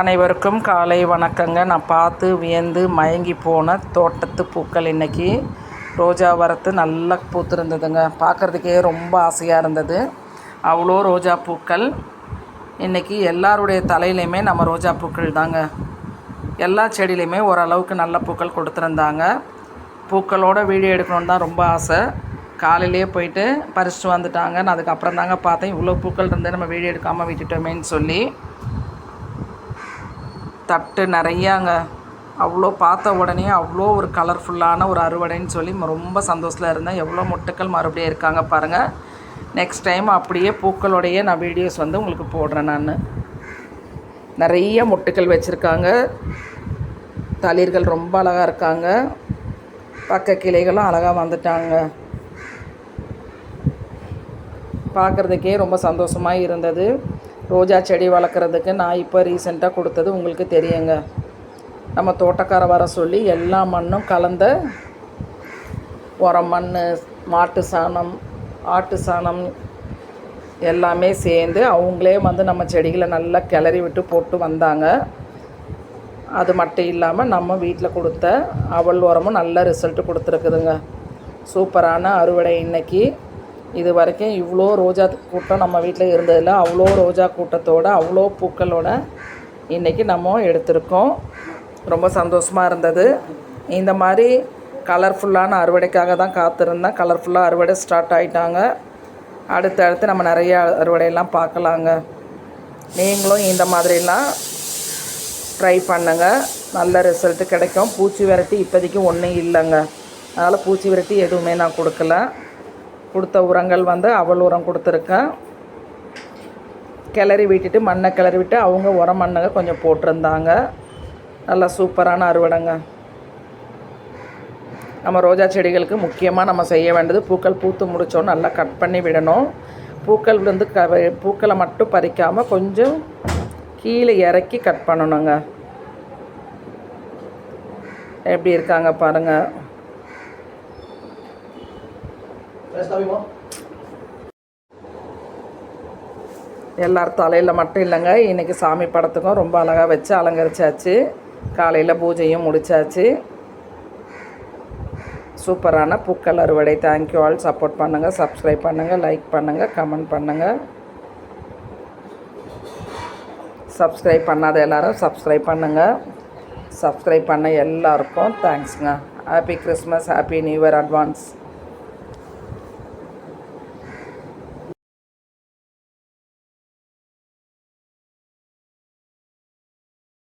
அனைவருக்கும் காலை வணக்கங்க. நான் பார்த்து வியந்து மயங்கி போன தோட்டத்து பூக்கள் இன்றைக்கி ரோஜா வரத்து நல்லா பூத்திருந்ததுங்க. பார்க்குறதுக்கே ரொம்ப ஆசையாக இருந்தது. அவ்வளோ ரோஜா பூக்கள். இன்றைக்கி எல்லாருடைய தலையிலையுமே நம்ம ரோஜா பூக்கள் தாங்க. எல்லா செடியிலையுமே ஓரளவுக்கு நல்ல பூக்கள் கொடுத்துருந்தாங்க. பூக்களோட வீடியோ எடுக்கணுன்னு தான் ரொம்ப ஆசை. காலையிலேயே போயிட்டு பறிச்சுட்டு வந்துட்டாங்க. நான் அதுக்கப்புறம் தாங்க பார்த்தேன். இவ்வளோ பூக்கள் இருந்து நம்ம வீடியோ எடுக்காமல் விட்டுட்டோமேன்னு சொல்லி. தட்டு நிறையாங்க. அவ்வளோ பார்த்த உடனே அவ்வளோ ஒரு கலர்ஃபுல்லான ஒரு அறுவடைன்னு சொல்லி ரொம்ப சந்தோஷத்தில் இருந்தேன். எவ்வளோ மொட்டுக்கள் மறுபடியும் இருக்காங்க பாருங்கள் நெக்ஸ்ட் டைம் அப்படியே பூக்களுடைய நான் வீடியோஸ் வந்து உங்களுக்கு போடுறேன் நான். நிறைய மொட்டுக்கள் வச்சுருக்காங்க. தளிர்கள் ரொம்ப அழகாக இருக்காங்க. பக்க கிளைகளும் அழகாக வந்துட்டாங்க. பார்க்குறதுக்கே ரொம்ப சந்தோஷமாக இருந்தது. ரோஜா செடி வளர்க்குறதுக்கு நான் இப்போ ரீசெண்டாக கொடுத்தது உங்களுக்கு தெரியுங்க. நம்ம தோட்டக்கார வர சொல்லி எல்லா மண்ணும் கலந்த உரம் மண் மாட்டு சாணம் ஆட்டு சாணம் எல்லாமே சேர்ந்து அவங்களே வந்து நம்ம செடிகளை நல்லா கிளறி விட்டு போட்டு வந்தாங்க. அது மட்டும் இல்லாமல் நம்ம வீட்டில் கொடுத்த அவல் உரமும் நல்ல ரிசல்ட்டு கொடுத்துருக்குதுங்க. சூப்பரான அறுவடை இன்னைக்கு. இது வரைக்கும் இவ்வளோ ரோஜா கூட்டம் நம்ம வீட்டில் இருந்ததில்ல. அவ்வளோ ரோஜா கூட்டத்தோடு அவ்வளோ பூக்களோட இன்றைக்கி நம்ம எடுத்திருக்கோம். ரொம்ப சந்தோஷமாக இருந்தது. இந்த மாதிரி கலர்ஃபுல்லான அறுவடைக்காக தான் காத்திருந்தேன். கலர்ஃபுல்லாக அறுவடை ஸ்டார்ட் ஆகிட்டாங்க அடுத்து அடுத்து நம்ம நிறைய அறுவடையெல்லாம் பார்க்கலாங்க. நீங்களும் இந்த மாதிரிலாம் ட்ரை பண்ணுங்கள் நல்ல ரிசல்ட்டு கிடைக்கும். பூச்சி விரட்டி இப்போதைக்கு ஒன்றும் இல்லைங்க. அதனால் பூச்சி விரட்டி எதுவுமே நான் கொடுக்கல. கொடுத்த உரங்கள் வந்து அவள் உரம் கொடுத்துருக்கேன். கிளறி விட்டுட்டு மண்ணை கிளறி விட்டு அவங்க உரம் மண்ணுங்க கொஞ்சம் போட்டிருந்தாங்க. நல்லா சூப்பரான அறுவடைங்க. நம்ம ரோஜா செடிகளுக்கு முக்கியமாக நம்ம செய்ய வேண்டியது பூக்கள் பூத்து முடித்தோம் நல்லா கட் பண்ணி விடணும். பூக்கள் வந்து க பூக்களை மட்டும் பறிக்காமல் கொஞ்சம் கீழே இறக்கி கட் பண்ணணுங்க. எப்படி இருக்காங்க பாருங்கள் எல்லார் தலையில் மட்டும் இல்லைங்க. இன்றைக்கி சாமி படத்துக்கும் ரொம்ப அழகாக வச்சு அலங்கரிச்சாச்சு. காலையில் பூஜையும் முடித்தாச்சு சூப்பரான பூக்கள் அறுவடை. தேங்க்யூ ஆல் சப்போர்ட் பண்ணுங்கள் சப்ஸ்கிரைப் பண்ணுங்கள் லைக் பண்ணுங்கள் கமெண்ட் பண்ணுங்கள் சப்ஸ்கிரைப் பண்ணாத எல்லோரும் சப்ஸ்கிரைப் பண்ணுங்கள் சப்ஸ்கிரைப் பண்ண எல்லாருக்கும் தேங்க்ஸுங்க happy Christmas happy new year advance